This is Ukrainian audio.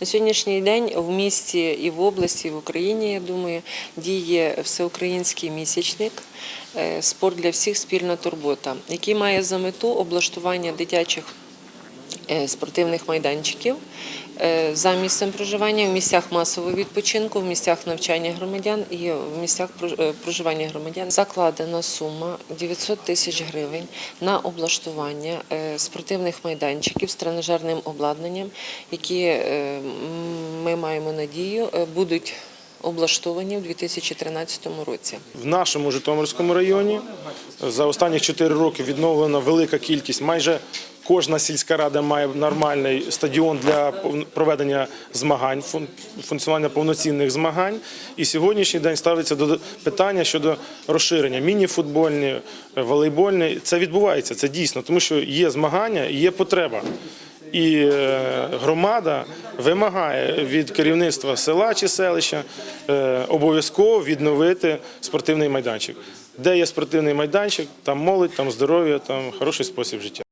На сьогоднішній день в місті і в області, і в Україні, я думаю, діє всеукраїнський місячник е, Спорт для всіх спільна турбота, який має за мету облаштування дитячих спортивних майданчиків е, за місцем проживання в місцях масового відпочинку, в місцях навчання громадян і в місцях е, проживання громадян. Закладена сума 900 тисяч гривень на облаштування е, спортивних майданчиків з тренажерним обладнанням, які е, ми маємо надію е, будуть облаштовані в 2013 році. В нашому Житомирському районі за останні 4 роки відновлена велика кількість. Майже кожна сільська рада має нормальний стадіон для проведення змагань, функціонування повноцінних змагань. І сьогоднішній день ставиться до питання щодо розширення міні-футбольні, волейбольні. Це відбувається, це дійсно, тому що є змагання і є потреба. І е, громада вимагає від керівництва села чи селища е, обов'язково відновити спортивний майданчик. Де є спортивний майданчик, там молодь, там здоров'я, там хороший спосіб життя.